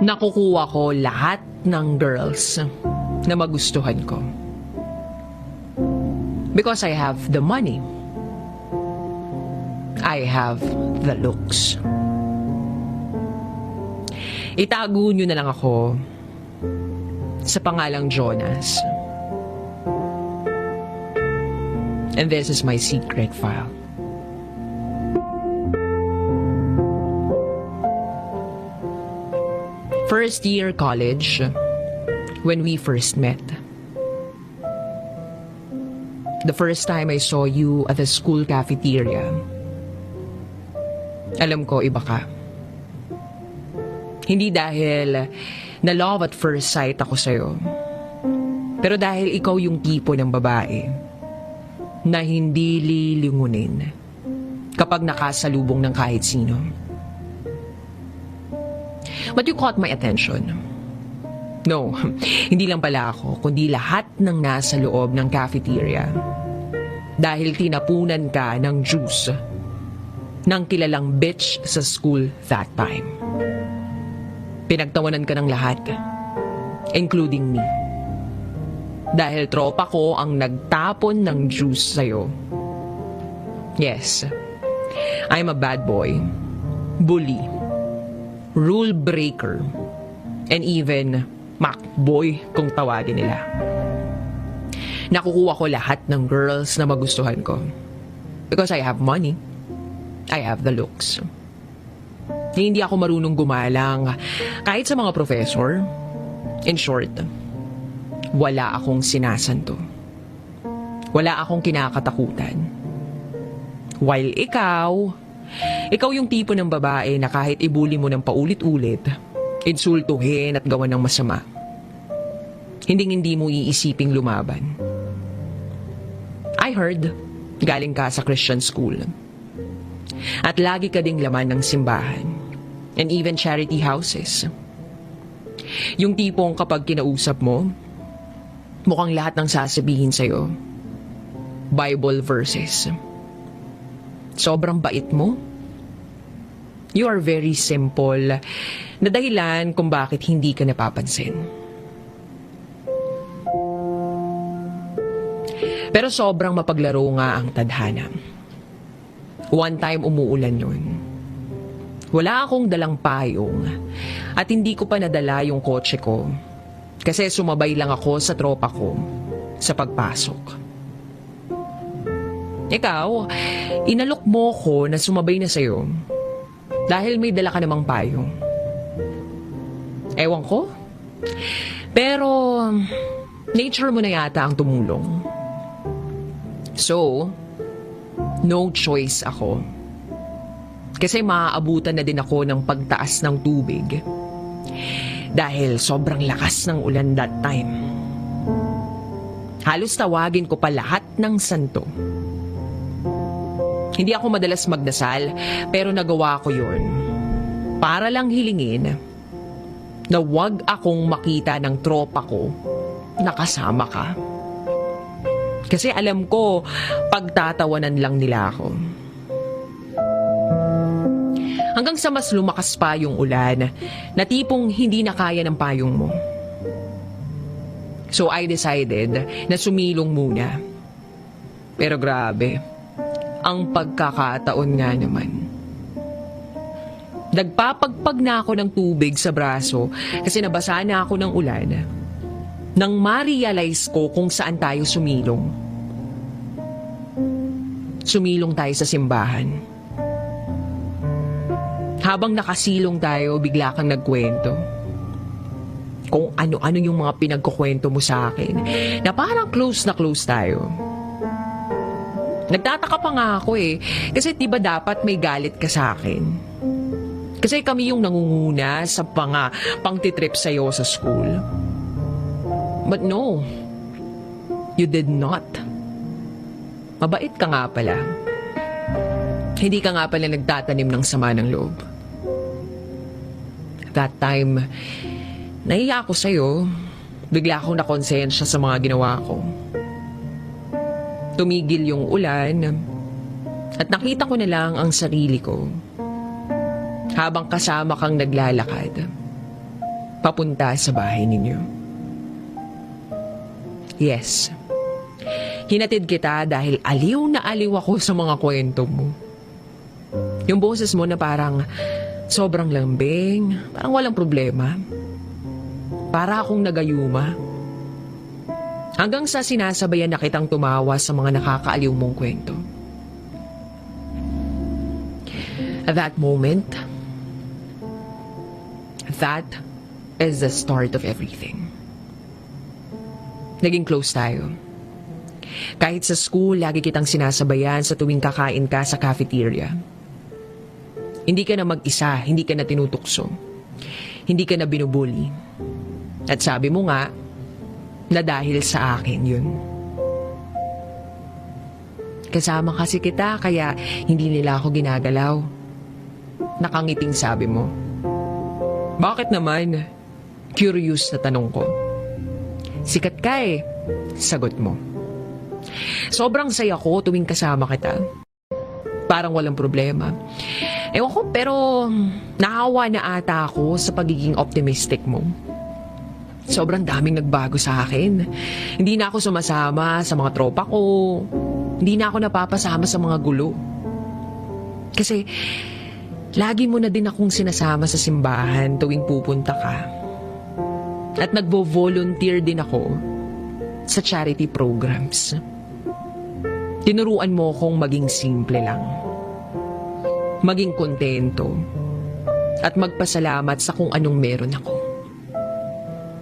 nakukuha ko lahat ng girls na magustuhan ko. Because I have the money. I have the looks. Itago nyo na lang ako sa pangalang Jonas. And this is my secret file. First year college, when we first met. The first time I saw you at the school cafeteria, alam ko iba ka. Hindi dahil na love at first sight ako sa'yo. Pero dahil ikaw yung tipo ng babae na hindi lilingunin kapag nakasalubong ng kahit sino. But you caught my attention. No, hindi lang pala ako, kundi lahat ng nasa loob ng cafeteria. Dahil tinapunan ka ng juice ng kilalang bitch sa school that time. Pinagtawanan ka ng lahat, including me. Dahil tropa ko ang nagtapon ng juice sa'yo. Yes, I'm a bad boy, bully, rule breaker, and even Macboy kung tawagin nila. Nakukuha ko lahat ng girls na magustuhan ko. Because I have money. I have the looks. Hindi ako marunong gumalang kahit sa mga professor. In short, wala akong sinasanto. Wala akong kinakatakutan. While ikaw, ikaw yung tipo ng babae na kahit ibuli mo ng paulit-ulit, insultuhin at gawan ng masama. Hindi hindi mo iisiping lumaban. I heard, galing ka sa Christian school. At lagi ka ding laman ng simbahan and even charity houses. Yung tipong kapag kinausap mo, mukhang lahat ng sasabihin sa'yo, Bible verses. Sobrang bait mo. You are very simple na dahilan kung bakit hindi ka napapansin. Pero sobrang mapaglaro nga ang tadhana. One time umuulan yun. Wala akong dalang payong at hindi ko pa nadala yung kotse ko kasi sumabay lang ako sa tropa ko sa pagpasok. Ikaw, inalok mo ko na sumabay na sa'yo dahil may dala ka namang payong. Ewan ko. Pero, nature mo na yata ang tumulong. So, no choice ako. Kasi maaabutan na din ako ng pagtaas ng tubig. Dahil sobrang lakas ng ulan that time. Halos tawagin ko pa lahat ng santo. Hindi ako madalas magdasal, pero nagawa ko yun. Para lang hilingin na wag akong makita ng tropa ko na kasama ka. Kasi alam ko, pagtatawanan lang nila ako. Hanggang sa mas lumakas pa yung ulan, na tipong hindi na kaya ng payong mo. So I decided na sumilong muna. Pero grabe, ang pagkakataon nga naman. Nagpapagpag na ako ng tubig sa braso kasi nabasa na ako ng ulan. Nang ma-realize ko kung saan tayo sumilong. Sumilong tayo sa simbahan. Habang nakasilong tayo, bigla kang nagkwento. Kung ano-ano yung mga pinagkukwento mo sa akin, na parang close na close tayo. Nagtataka pa nga ako eh, kasi di ba dapat may galit ka sa akin? Kasi kami yung nangunguna sa panga pangtitrip sa'yo sa school. But no, you did not. Mabait ka nga pala. Hindi ka nga pala nagtatanim ng sama ng loob. That time, nahiya ako sa'yo. Bigla akong nakonsensya sa mga ginawa ko. Tumigil yung ulan at nakita ko na lang ang sarili ko habang kasama kang naglalakad. papunta sa bahay ninyo. Yes. Hinatid kita dahil aliw na aliw ako sa mga kwento mo. Yung boses mo na parang sobrang lambing, parang walang problema. Para akong nagayuma. Hanggang sa sinasabayan na kitang tumawa sa mga nakakaaliw mong kwento. At that moment, that is the start of everything. Naging close tayo. Kahit sa school, lagi kitang sinasabayan sa tuwing kakain ka sa cafeteria. Hindi ka na mag-isa, hindi ka na tinutukso. Hindi ka na binubuli. At sabi mo nga, na dahil sa akin yun. Kasama kasi kita, kaya hindi nila ako ginagalaw. Nakangiting sabi mo. Bakit naman? Curious na tanong ko. Sikat ka eh. Sagot mo. Sobrang saya ko tuwing kasama kita. Parang walang problema. Ewan ko, pero naawa na ata ako sa pagiging optimistic mo. Sobrang daming nagbago sa akin. Hindi na ako sumasama sa mga tropa ko. Hindi na ako napapasama sa mga gulo. Kasi lagi mo na din akong sinasama sa simbahan tuwing pupunta ka. At nagvo-volunteer din ako sa charity programs. Tinuruan mo akong maging simple lang. Maging kontento. At magpasalamat sa kung anong meron ako.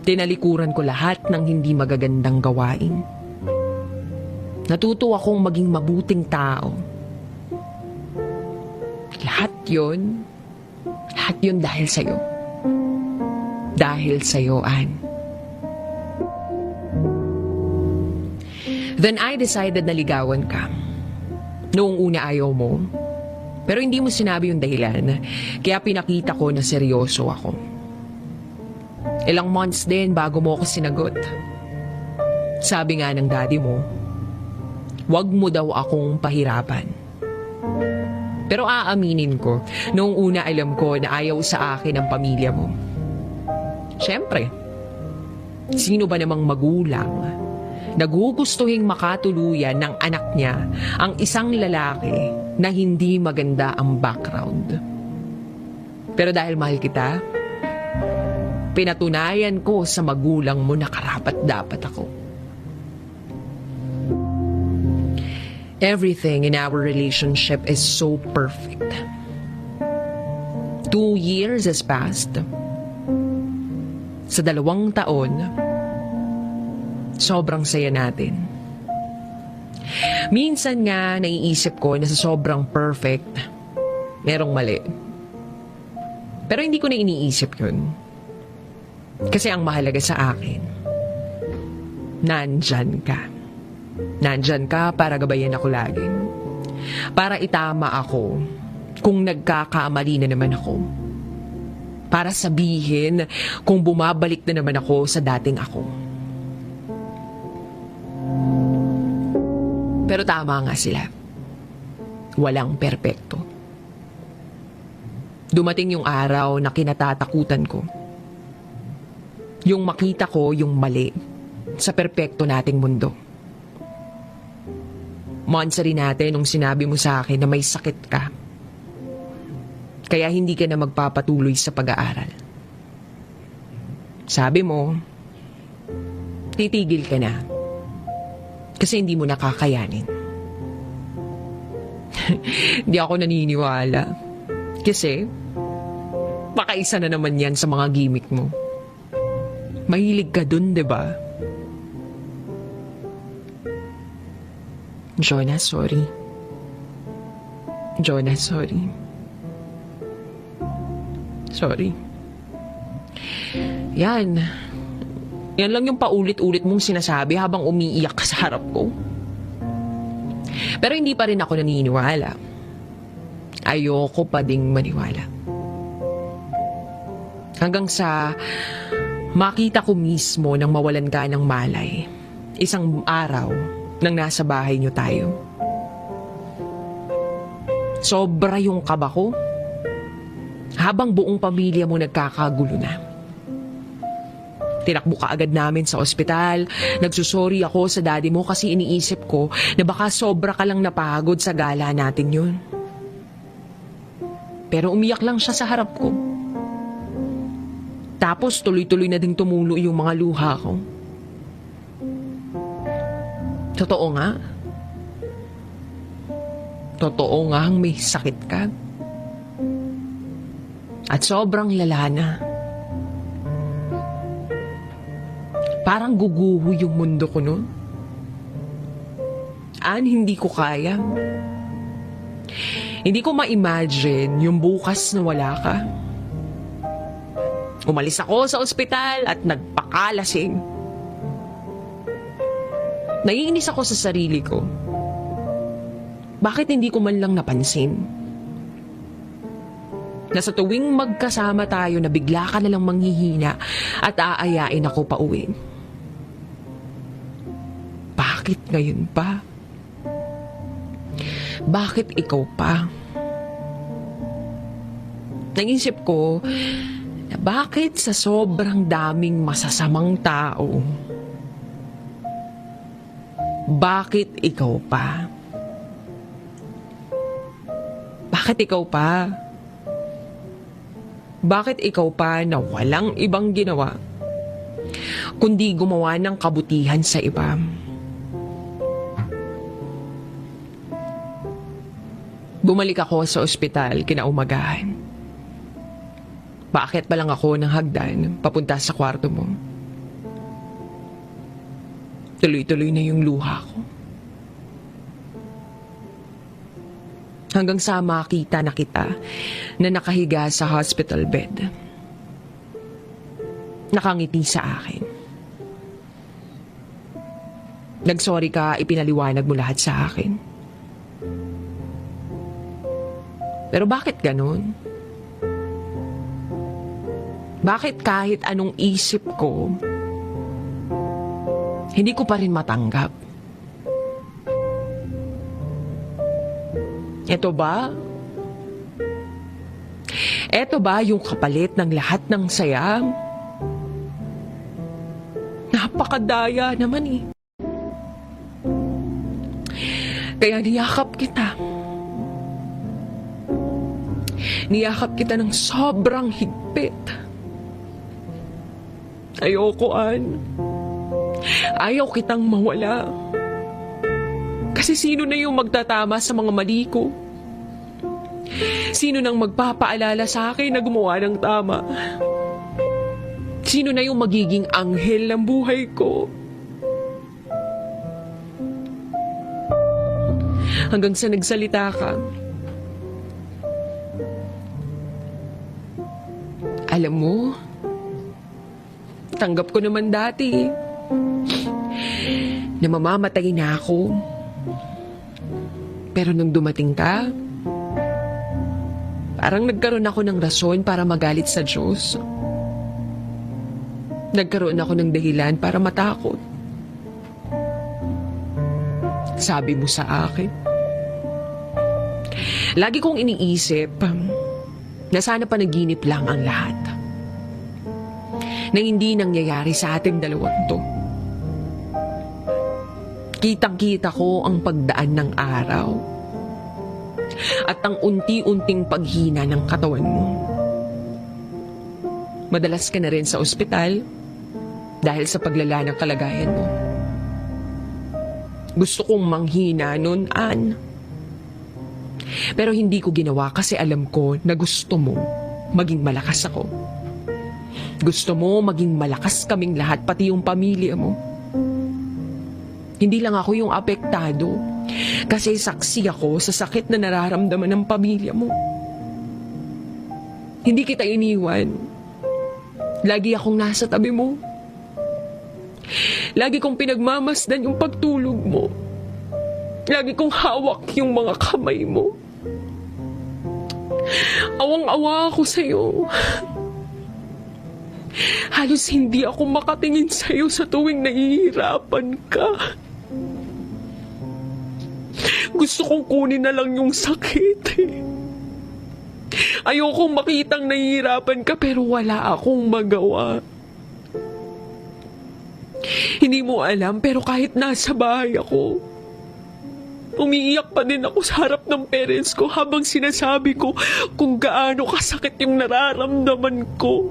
Tinalikuran ko lahat ng hindi magagandang gawain. Natuto akong maging mabuting tao. Lahat yon, lahat yon dahil sa'yo. Dahil sa'yo, Anne. Then I decided na ligawan ka. Noong una ayaw mo. Pero hindi mo sinabi yung dahilan. Kaya pinakita ko na seryoso ako. Ilang months din bago mo ako sinagot. Sabi nga ng daddy mo, wag mo daw akong pahirapan. Pero aaminin ko, noong una alam ko na ayaw sa akin ang pamilya mo. Siyempre, sino ba namang magulang nagugustuhing makatuluyan ng anak niya ang isang lalaki na hindi maganda ang background. Pero dahil mahal kita, pinatunayan ko sa magulang mo na karapat dapat ako. Everything in our relationship is so perfect. Two years has passed. Sa dalawang taon, sobrang saya natin. Minsan nga naiisip ko na sa sobrang perfect, merong mali. Pero hindi ko na iniisip yun. Kasi ang mahalaga sa akin, nandyan ka. Nandyan ka para gabayan ako lagi. Para itama ako kung nagkakamali na naman ako. Para sabihin kung bumabalik na naman ako sa dating ako. Pero tama nga sila. Walang perpekto. Dumating yung araw na kinatatakutan ko. Yung makita ko yung mali sa perpekto nating mundo. Months rin natin nung sinabi mo sa akin na may sakit ka. Kaya hindi ka na magpapatuloy sa pag-aaral. Sabi mo, titigil ka na. Kasi hindi mo nakakayanin. Hindi ako naniniwala. Kasi, baka isa na naman yan sa mga gimmick mo. Mahilig ka dun, di ba? Jonah, sorry. Jonah, sorry. Sorry. Yan. Yan lang yung paulit-ulit mong sinasabi habang umiiyak ka sa harap ko. Pero hindi pa rin ako naniniwala. Ayoko pa ding maniwala. Hanggang sa makita ko mismo nang mawalan ka ng malay. Isang araw nang nasa bahay niyo tayo. Sobra yung kaba ko. Habang buong pamilya mo nagkakagulo na. Tinakbo ka agad namin sa ospital. Nagsusorry ako sa daddy mo kasi iniisip ko na baka sobra ka lang napagod sa gala natin yun. Pero umiyak lang siya sa harap ko. Tapos tuloy-tuloy na ding tumulo yung mga luha ko. Totoo nga. Totoo nga ang may sakit ka. At sobrang lala na. Parang guguho yung mundo ko noon. An, hindi ko kaya. Hindi ko ma-imagine yung bukas na wala ka. Umalis ako sa ospital at nagpakalasing. Naiinis ako sa sarili ko. Bakit hindi ko man lang napansin? Na sa tuwing magkasama tayo na bigla ka nalang manghihina at aayain ako pa uwi. Bakit ngayon pa? Bakit ikaw pa? Naisip ko na bakit sa sobrang daming masasamang tao, bakit ikaw pa? Bakit ikaw pa? Bakit ikaw pa na walang ibang ginawa kundi gumawa ng kabutihan sa iba? Bumalik ako sa ospital kinaumagahan. Bakit pa lang ako ng hagdan papunta sa kwarto mo? Tuloy-tuloy na yung luha ko. Hanggang sa makita na kita na nakahiga sa hospital bed. Nakangiti sa akin. Nagsorry ka, ipinaliwanag mo lahat sa akin. Pero bakit ganun? Bakit kahit anong isip ko, hindi ko pa rin matanggap? Ito ba? Ito ba yung kapalit ng lahat ng saya? Napakadaya naman eh. Kaya niyakap kita. Niyakap kita ng sobrang higpit. Ayoko, An. Ayaw kitang mawala. Kasi sino na yung magtatama sa mga mali ko? Sino nang magpapaalala sa akin na gumawa ng tama? Sino na yung magiging anghel ng buhay ko? Hanggang sa nagsalita ka, Alam mo, tanggap ko naman dati na mamamatay na ako. Pero nung dumating ka, parang nagkaroon ako ng rason para magalit sa Diyos. Nagkaroon ako ng dahilan para matakot. Sabi mo sa akin. Lagi kong iniisip na sana panaginip lang ang lahat. Na hindi nangyayari sa ating dalawang to. Kitang-kita ko ang pagdaan ng araw at ang unti-unting paghina ng katawan mo. Madalas ka na rin sa ospital dahil sa paglala ng kalagayan mo. Gusto kong manghina nun, Ann. Pero hindi ko ginawa kasi alam ko na gusto mo maging malakas ako. Gusto mo maging malakas kaming lahat, pati yung pamilya mo. Hindi lang ako yung apektado kasi saksi ako sa sakit na nararamdaman ng pamilya mo. Hindi kita iniwan. Lagi akong nasa tabi mo. Lagi kong pinagmamasdan yung pagtulog mo. Lagi kong hawak yung mga kamay mo. Awang-awa ako sa'yo. Halos hindi ako makatingin sa'yo sa tuwing nahihirapan ka. Gusto kong kunin na lang yung sakit eh. Ayokong makitang nahihirapan ka pero wala akong magawa. Hindi mo alam pero kahit nasa bahay ako, umiiyak pa din ako sa harap ng parents ko habang sinasabi ko kung gaano kasakit yung nararamdaman ko.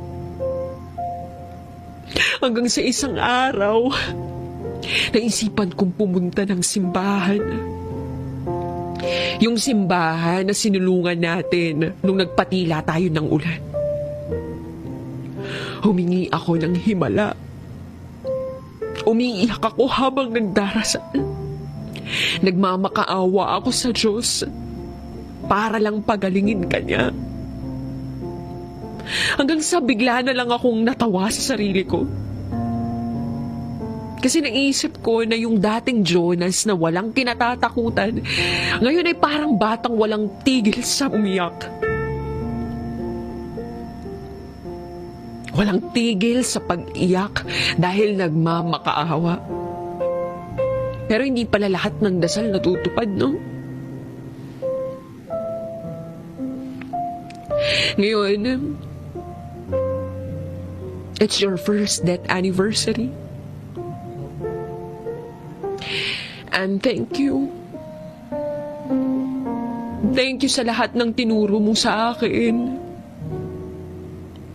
Hanggang sa isang araw, naisipan kong pumunta ng simbahan. Yung simbahan na sinulungan natin nung nagpatila tayo ng ulan. Humingi ako ng himala. Umiiyak ako habang nagdarasal. Nagmamakaawa ako sa Diyos para lang pagalingin kanya. Hanggang sa bigla na lang akong natawa sa sarili ko. Kasi naisip ko na yung dating Jonas na walang kinatatakutan, ngayon ay parang batang walang tigil sa umiyak. Walang tigil sa pag-iyak dahil nagmamakaawa. Pero hindi pala lahat ng dasal natutupad, no? Ngayon, it's your first death anniversary. And thank you. Thank you sa lahat ng tinuro mo sa akin.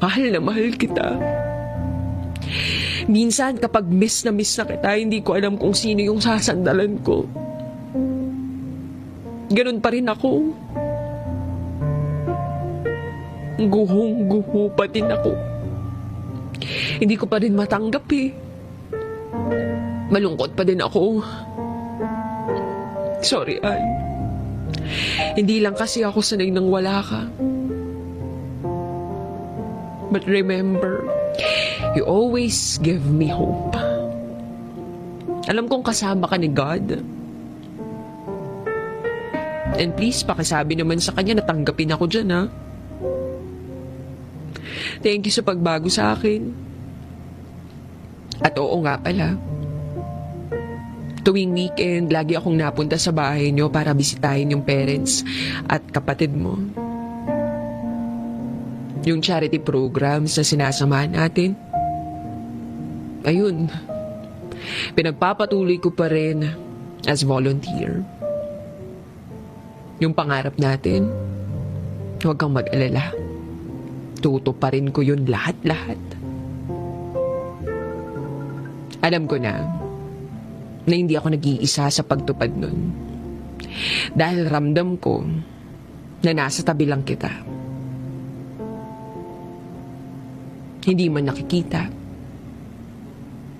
Mahal na mahal kita. Minsan kapag miss na miss na kita, hindi ko alam kung sino yung sasandalan ko. Ganun pa rin ako. Guhong-guho pa din ako. Hindi ko pa rin matanggap eh. Malungkot pa din ako. Sorry, Ann. Hindi lang kasi ako sanay nang wala ka. But remember, you always give me hope. Alam kong kasama ka ni God. And please, pakisabi naman sa kanya na tanggapin ako dyan, ha? Thank you sa pagbago sa akin. At oo nga pala. Tuwing weekend, lagi akong napunta sa bahay niyo para bisitahin yung parents at kapatid mo. Yung charity programs na sinasamahan natin. Ayun. Pinagpapatuloy ko pa rin as volunteer. Yung pangarap natin, huwag kang mag-alala. Tutuparin ko yun lahat-lahat. Alam ko na na hindi ako nag-iisa sa pagtupad nun. Dahil ramdam ko na nasa tabi lang kita. Hindi man nakikita.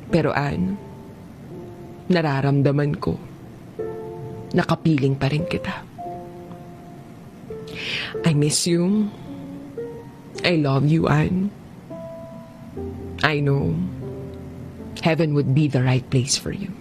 Pero Ann, nararamdaman ko nakapiling pa rin kita. I miss you. I love you, Anne. I know heaven would be the right place for you.